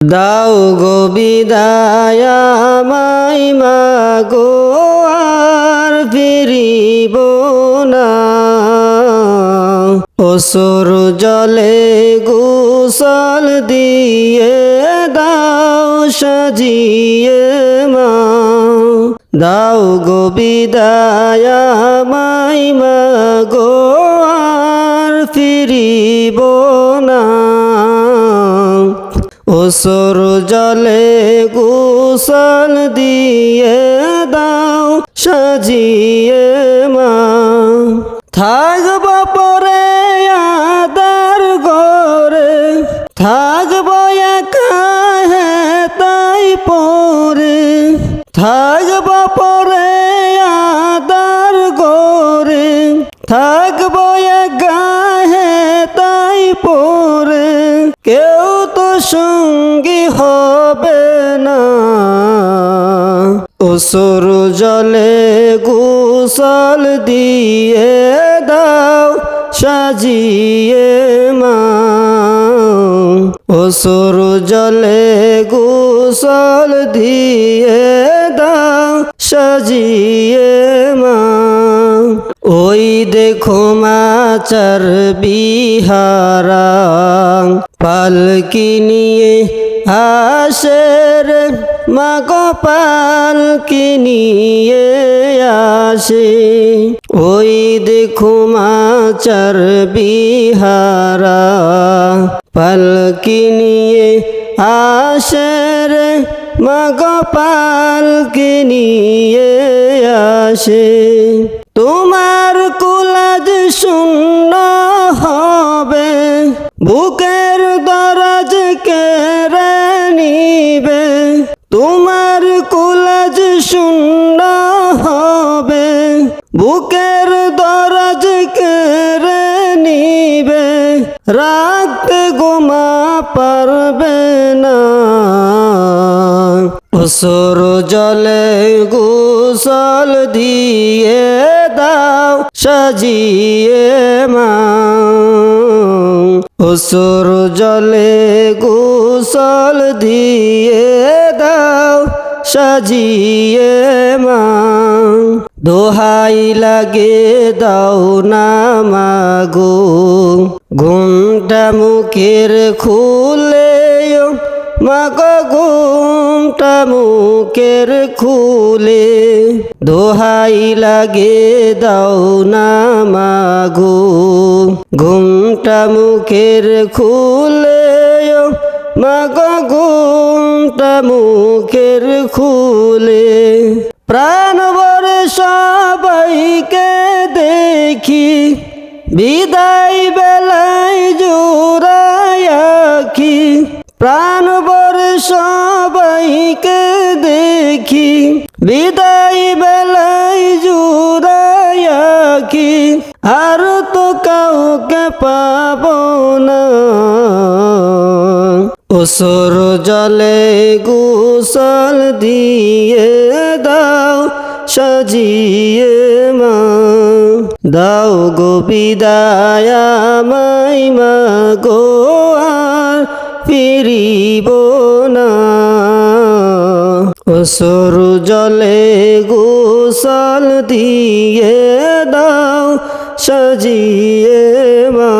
দাও গো বিদায় আমায় মাগো আর ফিরিব না। অসুর জলে গুসল দিয়ে দাও, সাজিয়ে মা। দাও গো বিদায় আমায় মাগো ওসর জলে গুসল দিয়ে দাও, সাজিয়ে মা। থাকব পরে আদার গরে থাকব একা তাই পরে। থাকব পরে আদার গরে থাকব একা তাই পরে। সঙ্গী হবে না। অসুর জলে গুসল দিয়ে দাও, সাজিয়ে মা অসুর জলে গুসল দিয়ে দাও, সাজিয়ে মা ওই দেখো মাচার বিহারা পালকি নিয়ে আসের, মাগো পালকি নিয়ে আসে। ওই দেখো মাচার বিহারা পালকি নিয়ে আসের, মাগো পালকি নিয়ে আসে। তোমার শূন্য হবে। বুকের দরাজ কেড়ে নিবে। তোমার কুলাজ শূন্য হবে। বুকের দরাজ কেড়ে নিবে। রাখতে গোমা পারবে না। অসর জলে গুসল দিয়ে দাও, সাজিয়ে মা অসর জলে গুসল দিয়ে দাও, সাজিয়ে মা দোহাই লাগে, দাও না মাগো। ঘুমটা মুখের খুলে মাগো ঘুমটা মুখের খুলে, দোহাই লাগে দাও না মাগো। ঘুমটা মুখের খুলে মাগো ঘুমটা মুখের খুলে। প্রাণ বরে সবাইকে দেখি, বিদায় বেলায় জোড়ায়াখি প্রাণ সবাইকে দেখি বিদায় বেলায় জোড়ায়াখি আর তো কাউকে পাব না। অসর জলে গুসল দিয়ে দাও, সাজিয়ে মা। দাও গো বিদায় আমায় মা গো আর ফিরিব না। অসর জলে গোসাল দিয়ে দাও সাজিয়ে মা।